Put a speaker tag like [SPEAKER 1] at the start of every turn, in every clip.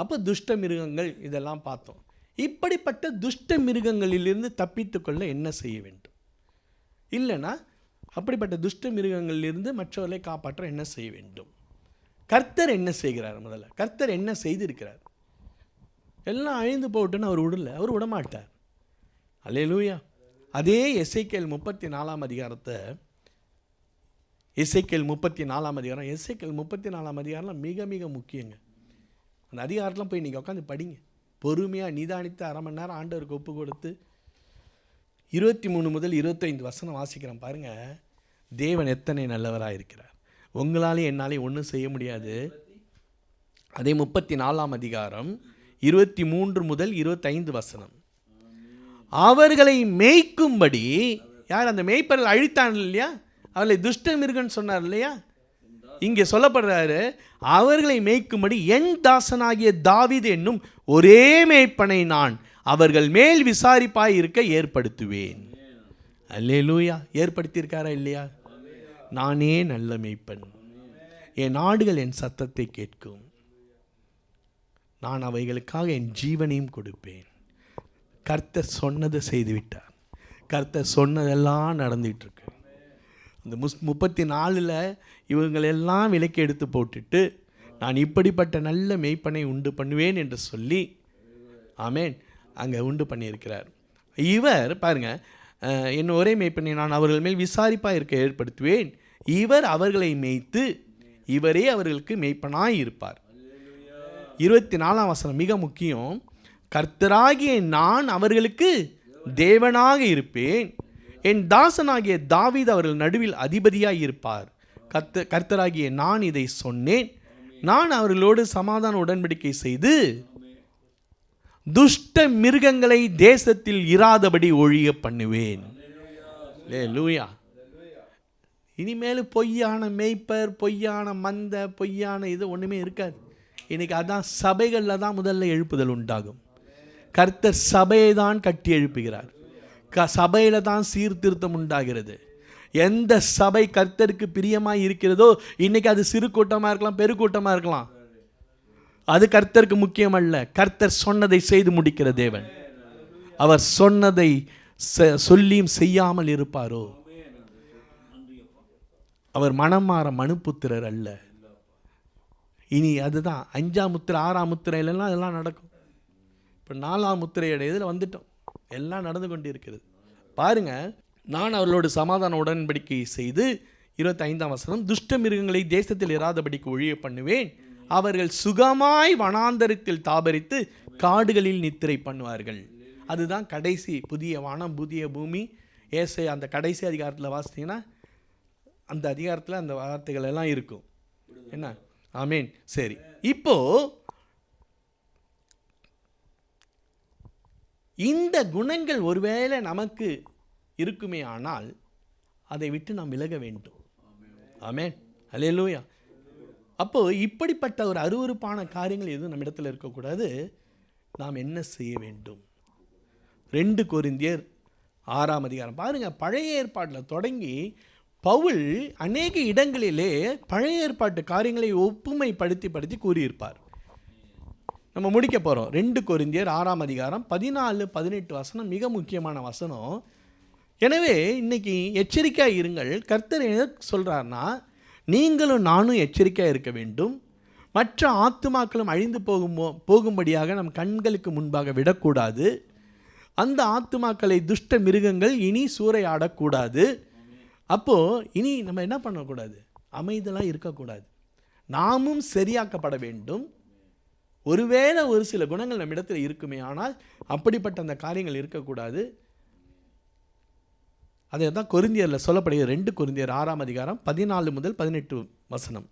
[SPEAKER 1] அப்போ துஷ்ட மிருகங்கள் இதெல்லாம் பார்த்தோம் இப்படிப்பட்ட துஷ்ட மிருகங்களிலிருந்து தப்பித்துக்கொள்ள என்ன செய்ய வேண்டும் இல்லைனா அப்படிப்பட்ட துஷ்ட மிருகங்களிலிருந்து மற்றவர்களை காப்பாற்ற என்ன செய்ய வேண்டும் கர்த்தர் என்ன செய்கிறார் முதல்ல கர்த்தர் என்ன செய்திருக்கிறார் எல்லாம் அழிந்து போட்டுன்னு அவர் விடல அவர் விடமாட்டார் அல்லே லூயா அதே எஸ்ஐக்கேல் முப்பத்தி நாலாம் அதிகாரத்தை எஸ்ஐக்கேல் முப்பத்தி நாலாம் அதிகாரம் இசைக்கேல் முப்பத்தி நாலாம் அதிகாரம்லாம் மிக மிக முக்கியங்க அந்த அதிகாரத்தில் போய் நீங்கள் உட்காந்து படிங்க பொறுமையாக நிதானித்து அரை மணி நேரம் ஆண்டவருக்கு ஒப்பு கொடுத்து இருபத்தி மூணு முதல் இருபத்தைந்து வசனம் வாசிக்கிறேன் பாருங்கள் தேவன் எத்தனை நல்லவராக இருக்கிறார் உங்களாலே என்னாலே ஒன்றும் செய்ய முடியாது அதே முப்பத்தி நாலாம் அதிகாரம் இருபத்தி மூன்று முதல் இருபத்தைந்து வசனம் அவர்களை மேய்க்கும்படி யார் அந்த மேய்ப்பர்கள் அழித்தான் இல்லையா அவர்களை துஷ்டம் இருக்குன்னு சொன்னார் இல்லையா இங்கே சொல்லப்படுறாரு அவர்களை மேய்க்கும்படி என் தாசனாகிய தாவிது என்னும் ஒரே மேய்ப்பனை நான் அவர்கள் மேல் விசாரிப்பாய் இருக்க ஏற்படுத்துவேன் அல்லே லூயா ஏற்படுத்தியிருக்காரா இல்லையா நானே நல்ல மேய்ப்பன் என் நாடுகள் என் சத்தத்தை கேட்கும் நான் அவைகளுக்காக என் ஜீவனையும் கொடுப்பேன் கர்த்தர் சொன்னதை செய்துவிட்டார் கர்த்தர் சொன்னதெல்லாம் நடந்துகிட்ருக்கு இந்த முஸ் முப்பத்தி நாலில் இவங்களெல்லாம் விலைக்கு எடுத்து போட்டுட்டு நான் இப்படிப்பட்ட நல்ல மெய்ப்பனை உண்டு பண்ணுவேன் என்று சொல்லி ஆமேன் அங்கே உண்டு பண்ணியிருக்கிறார் இவர் பாருங்கள் என் ஒரே மெய்ப்பனை நான் அவர்கள் மேல் விசாரிப்பாக இருக்க ஏற்படுத்துவேன் இவர் அவர்களை மேய்த்து இவரே அவர்களுக்கு மெய்ப்பனாய் இருப்பார் இருபத்தி நாலாம் வசனம் மிக முக்கியம் கர்த்தராகிய நான் அவர்களுக்கு தேவனாக இருப்பேன் என் தாசனாகிய தாவீத் அவர்கள் நடுவில் அதிபதியாக இருப்பார் கத்த கர்த்தராகிய நான் இதை சொன்னேன் நான் அவர்களோடு சமாதான உடன்படிக்கை செய்து துஷ்ட மிருகங்களை தேசத்தில் இராதபடி ஒழிய பண்ணுவேன் லே லூயா இனிமேல் பொய்யான மேய்ப்பர் பொய்யான மந்த பொய்யான இது ஒன்றுமே இருக்காது இன்றைக்கி அதான் சபைகளில் தான் முதல்ல எழுப்புதல் உண்டாகும் கர்த்தர் சபையை தான் கட்டி எழுப்புகிறார் க சபையில் தான் சீர்திருத்தம் உண்டாகிறது எந்த சபை கர்த்தருக்கு பிரியமாக இருக்கிறதோ இன்றைக்கி அது சிறு கூட்டமாக இருக்கலாம் பெருக்கூட்டமாக இருக்கலாம் அது கர்த்தருக்கு முக்கியம் அல்ல கர்த்தர் சொன்னதை செய்து முடிக்கிற தேவன் அவர் சொன்னதை சொல்லியும் செய்யாமல் இருப்பாரோ அவர் மனம் மாற மனுப்புத்திரர் அல்ல இனி அதுதான் அஞ்சாம் முத்திரை ஆறாம் முத்திரையிலலாம் அதெல்லாம் நடக்கும் இப்போ நாலாம் முத்திரையோட இதில் வந்துட்டோம் எல்லாம் நடந்து கொண்டு பாருங்க நான் அவர்களோடு சமாதான உடன்படிக்கை செய்து இருபத்தைந்தாம் வசனம் துஷ்ட மிருகங்களை தேசத்தில் இராதபடிக்கு ஒழிய பண்ணுவேன் அவர்கள் சுகமாய் வனாந்தரத்தில் தாபரித்து காடுகளில் நித்திரை பண்ணுவார்கள் அதுதான் கடைசி புதிய வானம் புதிய பூமி ஏசை அந்த கடைசி அதிகாரத்தில் வாசித்தீங்கன்னா அந்த அதிகாரத்தில் அந்த வார்த்தைகள் எல்லாம் இருக்கும் என்ன ஆமீன் சரி இப்போது இந்த குணங்கள் ஒருவேளை நமக்கு இருக்குமே ஆனால் அதை விட்டு நாம் விலக வேண்டும் ஆமேன் அலே லூயா அப்போது இப்படிப்பட்ட ஒரு அருவறுப்பான காரியங்கள் எதுவும் நம்ம இடத்துல இருக்கக்கூடாது நாம் என்ன செய்ய வேண்டும் ரெண்டு கொரிந்தியர் ஆறாம் அதிகாரம் பாருங்கள் பழைய ஏற்பாட்டில் தொடங்கி பவுல் அநேக இடங்களிலே பழைய ஏற்பாட்டு காரியங்களை ஒப்புமைப்படுத்தி படுத்தி கூறியிருப்பார் நம்ம முடிக்க போகிறோம் ரெண்டு கொரிந்தியர் ஆறாம் அதிகாரம் பதினாலு பதினெட்டு வசனம் மிக முக்கியமான வசனம் எனவே இன்றைக்கி எச்சரிக்கையாக இருங்கள் கர்த்தர் என்ன சொல்கிறாருன்னா நீங்களும் நானும் எச்சரிக்கையாக இருக்க வேண்டும் மற்ற ஆத்துமாக்களும் அழிந்து போகும் போகும்படியாக நம் கண்களுக்கு முன்பாக விடக்கூடாது அந்த ஆத்துமாக்களை துஷ்ட மிருகங்கள் இனி சூறையாடக்கூடாது அப்போது இனி நம்ம என்ன பண்ணக்கூடாது அமைதலாக இருக்கக்கூடாது நாமும் சரியாக்கப்பட வேண்டும் ஒருவேளை ஒரு சில குணங்கள் நம்மிடத்தில் இருக்குமே ஆனால் அப்படிப்பட்ட அந்த காரியங்கள் இருக்கக்கூடாது அதை தான் கொருந்தியரில் சொல்லப்படுகிற ரெண்டு கொருந்தியர் ஆறாம் அதிகாரம் பதினாலு முதல் பதினெட்டு வசனம்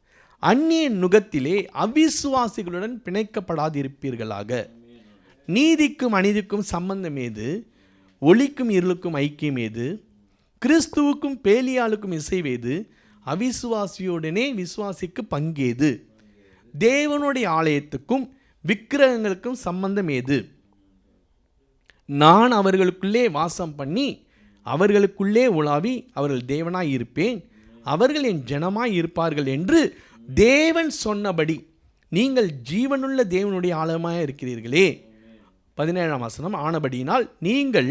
[SPEAKER 1] அந்நிய நுகத்திலே அவிசுவாசிகளுடன் பிணைக்கப்படாதிருப்பீர்களாக நீதிக்கும் அநீதிக்கும் சம்பந்தம் ஏது ஒளிக்கும் இருளுக்கும் ஐக்கியம் ஏது கிறிஸ்துவுக்கும் பேலியாளுக்கும் இசைவேது அவிசுவாசியுடனே விசுவாசிக்கு பங்கேது தேவனுடைய ஆலயத்துக்கும் விக்கிரகங்களுக்கும் சம்பந்தம் ஏது நான் அவர்களுக்குள்ளே வாசம் பண்ணி அவர்களுக்குள்ளே உலாவி அவர்கள் தேவனாய் இருப்பேன் அவர்கள் என் ஜனமாய் இருப்பார்கள் என்று தேவன் சொன்னபடி நீங்கள் ஜீவனுள்ள தேவனுடைய ஆழமாக இருக்கிறீர்களே பதினேழாம் வசனம் ஆனபடியினால் நீங்கள்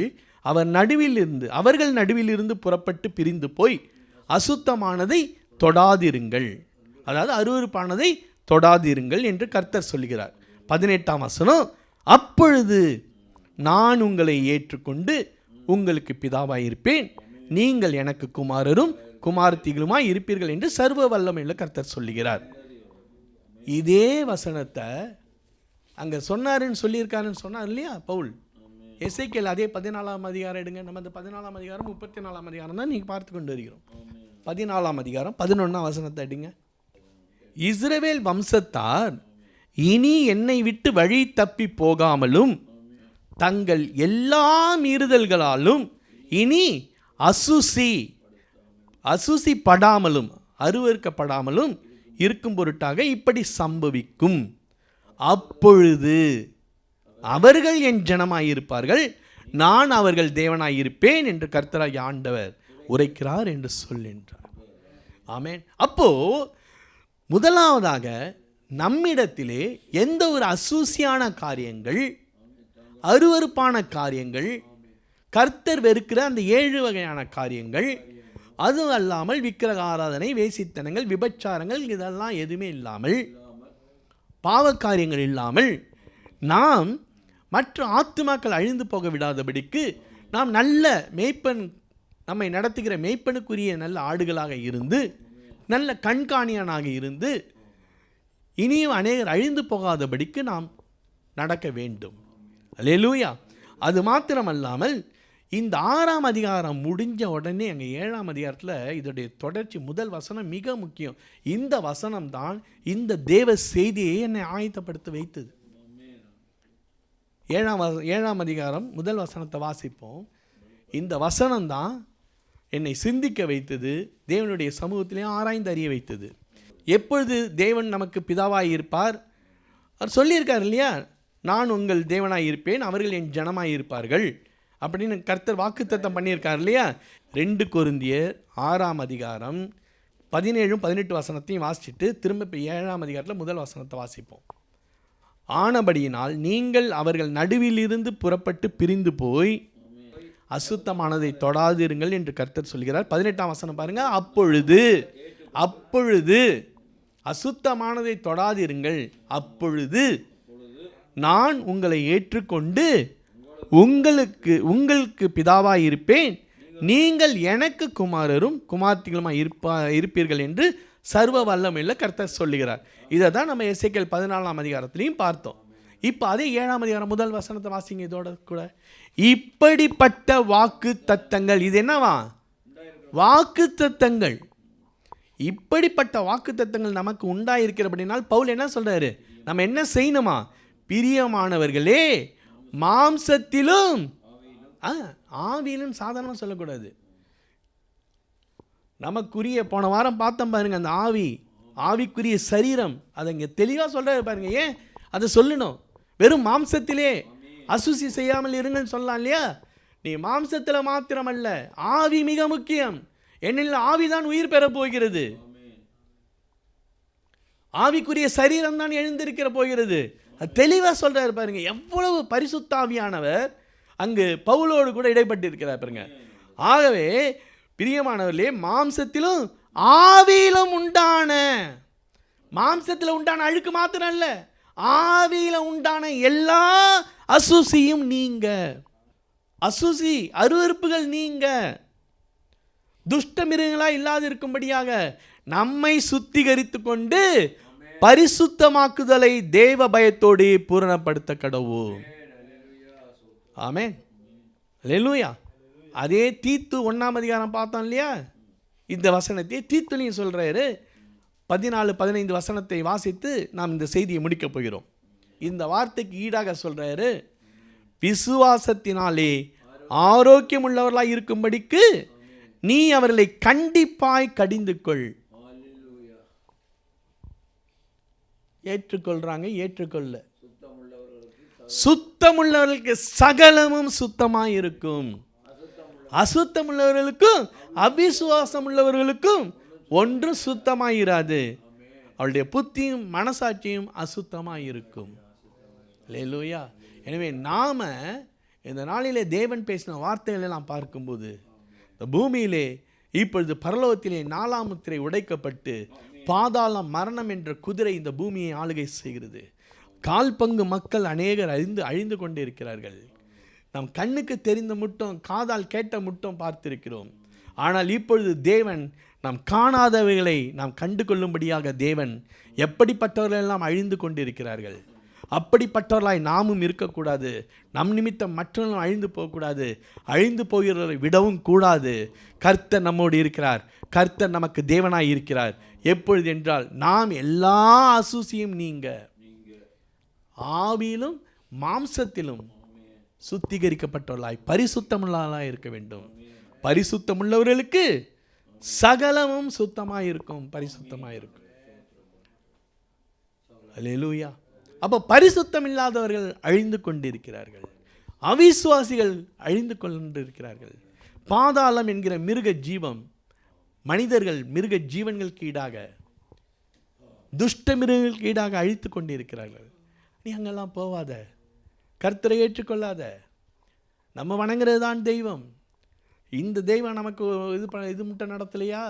[SPEAKER 1] அவர் நடுவில் இருந்து அவர்கள் நடுவில் இருந்து புறப்பட்டு பிரிந்து போய் அசுத்தமானதை தொடாதிருங்கள் அதாவது அருவறுப்பானதை தொடாதிருங்கள் என்று கர்த்தர் சொல்கிறார் பதினெட்டாம் வசனம் அப்பொழுது நான் உங்களை ஏற்றுக்கொண்டு உங்களுக்கு இருப்பேன் நீங்கள் எனக்கு குமாரரும் குமாரத்திகளுமாய் இருப்பீர்கள் என்று சர்வ வல்லமையில் கர்த்தர் சொல்லுகிறார் இதே வசனத்தை அங்கே சொன்னாருன்னு சொல்லியிருக்காருன்னு சொன்னார் இல்லையா பவுல் எஸ்ஐக்கியல் அதே பதினாலாம் அதிகாரம் எடுங்க நம்ம அந்த பதினாலாம் அதிகாரம் முப்பத்தி நாலாம் அதிகாரம் தான் நீங்கள் பார்த்து கொண்டு வருகிறோம் பதினாலாம் அதிகாரம் பதினொன்றாம் வசனத்தை எடுங்க இஸ்ரேவேல் வம்சத்தார் இனி என்னை விட்டு வழி தப்பி போகாமலும் தங்கள் எல்லா மீறுதல்களாலும் இனி அசுசி அசுசி படாமலும் அருவறுக்கப்படாமலும் இருக்கும் பொருட்டாக இப்படி சம்பவிக்கும் அப்பொழுது அவர்கள் என் ஜனமாயிருப்பார்கள் நான் அவர்கள் தேவனாயிருப்பேன் என்று கர்த்தராய் ஆண்டவர் உரைக்கிறார் என்று சொல்கின்றார் ஆமேன் அப்போ முதலாவதாக நம்மிடத்திலே எந்த ஒரு அசூசியான காரியங்கள் அருவறுப்பான காரியங்கள் கர்த்தர் வெறுக்கிற அந்த ஏழு வகையான காரியங்கள் அதுவும் அல்லாமல் விக்கிரக ஆராதனை வேசித்தனங்கள் விபச்சாரங்கள் இதெல்லாம் எதுவுமே இல்லாமல் பாவக்காரியங்கள் இல்லாமல் நாம் மற்ற ஆத்துமாக்கள் அழிந்து போக விடாதபடிக்கு நாம் நல்ல மேய்ப்பன் நம்மை நடத்துகிற மேய்ப்பனுக்குரிய நல்ல ஆடுகளாக இருந்து நல்ல கண்காணியனாக இருந்து இனியும் அநேகர் அழிந்து போகாதபடிக்கு நாம் நடக்க வேண்டும் அலேலூயா அது மாத்திரமல்லாமல் இந்த ஆறாம் அதிகாரம் முடிஞ்ச உடனே எங்கள் ஏழாம் அதிகாரத்தில் இதோடைய தொடர்ச்சி முதல் வசனம் மிக முக்கியம் இந்த வசனம் தான் இந்த தேவ செய்தியை என்னை ஆயத்தப்படுத்த வைத்தது ஏழாம் வச ஏழாம் அதிகாரம் முதல் வசனத்தை வாசிப்போம் இந்த வசனம் தான் என்னை சிந்திக்க வைத்தது தேவனுடைய சமூகத்திலையும் ஆராய்ந்து அறிய வைத்தது எப்பொழுது தேவன் நமக்கு பிதாவாக இருப்பார் அவர் சொல்லியிருக்கார் இல்லையா நான் உங்கள் தேவனாக இருப்பேன் அவர்கள் என் ஜனமாக இருப்பார்கள் அப்படின்னு கர்த்தர் வாக்குத்தத்தம் பண்ணியிருக்கார் இல்லையா ரெண்டு கொருந்தியர் ஆறாம் அதிகாரம் பதினேழும் பதினெட்டு வசனத்தையும் வாசிச்சுட்டு திரும்ப இப்போ ஏழாம் அதிகாரத்தில் முதல் வசனத்தை வாசிப்போம் ஆனபடியினால் நீங்கள் அவர்கள் நடுவிலிருந்து புறப்பட்டு பிரிந்து போய் அசுத்தமானதை தொடாதிருங்கள் என்று கர்த்தர் சொல்கிறார் பதினெட்டாம் வசனம் பாருங்கள் அப்பொழுது அப்பொழுது அசுத்தமானதை தொடாதிருங்கள் அப்பொழுது நான் உங்களை ஏற்றுக்கொண்டு உங்களுக்கு உங்களுக்கு பிதாவாக இருப்பேன் நீங்கள் எனக்கு குமாரரும் குமார்த்திகளுமாய் இருப்பா இருப்பீர்கள் என்று சர்வ வல்லமையில் கருத்தர் சொல்லுகிறார் இதை தான் நம்ம எஸ்ஐக்கள் பதினாலாம் அதிகாரத்திலையும் பார்த்தோம் இப்போ அதே ஏழாம் அதிகாரம் முதல் வசனத்தை வாசிங்க இதோட கூட இப்படிப்பட்ட வாக்கு தத்தங்கள் இது என்னவா வாக்கு தத்தங்கள் இப்படிப்பட்ட வாக்குத்தத்தங்கள் நமக்கு உண்டாயிருக்கிற அப்படின்னால் பவுல் என்ன சொல்கிறாரு நம்ம என்ன செய்யணுமா பிரியமானவர்களே மாம்சத்திலும் ஆவியிலும் சாதாரணமாக சொல்லக்கூடாது நமக்குரிய போன வாரம் பார்த்தோம் பாருங்கள் அந்த ஆவி ஆவிக்குரிய சரீரம் அதை இங்கே தெளிவாக சொல்கிறாரு பாருங்கள் ஏன் அதை சொல்லணும் வெறும் மாம்சத்திலே அசுசி செய்யாமல் இருங்கன்னு சொல்லலாம் இல்லையா நீ மாம்சத்தில் மாத்திரமல்ல ஆவி மிக முக்கியம் என்னில் ஆவிதான் உயிர் பெறப் போகிறது ஆவிக்குரிய சரீரம் தான் எழுந்திருக்கிற போகிறது அது தெளிவாக சொல்கிறார் பாருங்க எவ்வளவு பரிசுத்தாவியானவர் அங்கு பவுலோடு கூட இடைப்பட்டு இருக்கிறார் பாருங்க ஆகவே பிரியமானவர்களே மாம்சத்திலும் ஆவியிலும் உண்டான மாம்சத்தில் உண்டான அழுக்கு மாத்திரம் அல்ல ஆவியில் உண்டான எல்லா அசுசியும் நீங்க அசுசி அருவறுப்புகள் நீங்கள் துஷ்ட மிருகங்களாக இல்லாது இருக்கும்படியாக நம்மை சுத்திகரித்து கொண்டு பரிசுத்தமாக்குதலை தேவ பயத்தோடு பூரணப்படுத்த கடவுள் ஆமே லெலுயா அதே தீத்து ஒன்றாம் அதிகாரம் பார்த்தோம் இல்லையா இந்த வசனத்தை தீத்துலையும் சொல்கிறாரு பதினாலு பதினைந்து வசனத்தை வாசித்து நாம் இந்த செய்தியை முடிக்கப் போகிறோம் இந்த வார்த்தைக்கு ஈடாக சொல்கிறாரு விசுவாசத்தினாலே ஆரோக்கியம் உள்ளவர்களாக இருக்கும்படிக்கு நீ அவர்களை கண்டிப்பாய் கடிந்து கொள் ஏற்றுக்கொள்றாங்க ஏற்றுக்கொள்ள சுத்தமுள்ளவர்களுக்கு சகலமும் சுத்தமாய் இருக்கும் அசுத்தம் உள்ளவர்களுக்கும் அவிசுவாசம் உள்ளவர்களுக்கும் ஒன்றும் சுத்தமாயிராது அவளுடைய புத்தியும் மனசாட்சியும் அசுத்தமாக இருக்கும் லேலூயா எனவே நாம் இந்த நாளிலே தேவன் பேசின வார்த்தைகளை நாம் பார்க்கும்போது இந்த பூமியிலே இப்பொழுது பரலோகத்திலே நாலாம் முத்திரை உடைக்கப்பட்டு பாதாளம் மரணம் என்ற குதிரை இந்த பூமியை ஆளுகை செய்கிறது கால் பங்கு மக்கள் அநேகர் அறிந்து அழிந்து கொண்டே இருக்கிறார்கள் நம் கண்ணுக்கு தெரிந்த முட்டும் காதால் கேட்ட முட்டும் பார்த்திருக்கிறோம் ஆனால் இப்பொழுது தேவன் நாம் காணாதவைகளை நாம் கண்டு கொள்ளும்படியாக தேவன் எப்படிப்பட்டவர்களெல்லாம் அழிந்து கொண்டிருக்கிறார்கள் அப்படிப்பட்டவர்களாய் நாமும் இருக்கக்கூடாது நம் நிமித்தம் மற்றவர்களும் அழிந்து போகக்கூடாது அழிந்து போகிறவரை விடவும் கூடாது கர்த்தர் நம்மோடு இருக்கிறார் கர்த்தர் நமக்கு தேவனாய் இருக்கிறார் எப்பொழுது என்றால் நாம் எல்லா அசூசியும் நீங்க ஆவியிலும் மாம்சத்திலும் சுத்திகரிக்கப்பட்டவர்களாய் பரிசுத்தமுள்ளாலாய் இருக்க வேண்டும் பரிசுத்தமுள்ளவர்களுக்கு சகலமும் சுத்தமாக இருக்கும் பரிசுத்தமாக இருக்கும் அலையலூயா அப்போ பரிசுத்தம் இல்லாதவர்கள் அழிந்து கொண்டிருக்கிறார்கள் அவிசுவாசிகள் அழிந்து கொண்டிருக்கிறார்கள் பாதாளம் என்கிற மிருக ஜீவம் மனிதர்கள் மிருக ஜீவன்களுக்கு ஈடாக துஷ்ட மிருகங்களுக்கு ஈடாக அழித்து கொண்டிருக்கிறார்கள் நீ அங்கெல்லாம் போவாத கர்த்தரை ஏற்றுக்கொள்ளாத நம்ம வணங்குறது தான் தெய்வம் இந்த தெய்வம் நமக்கு இது பண்ண இது முட்டை நடத்தலையா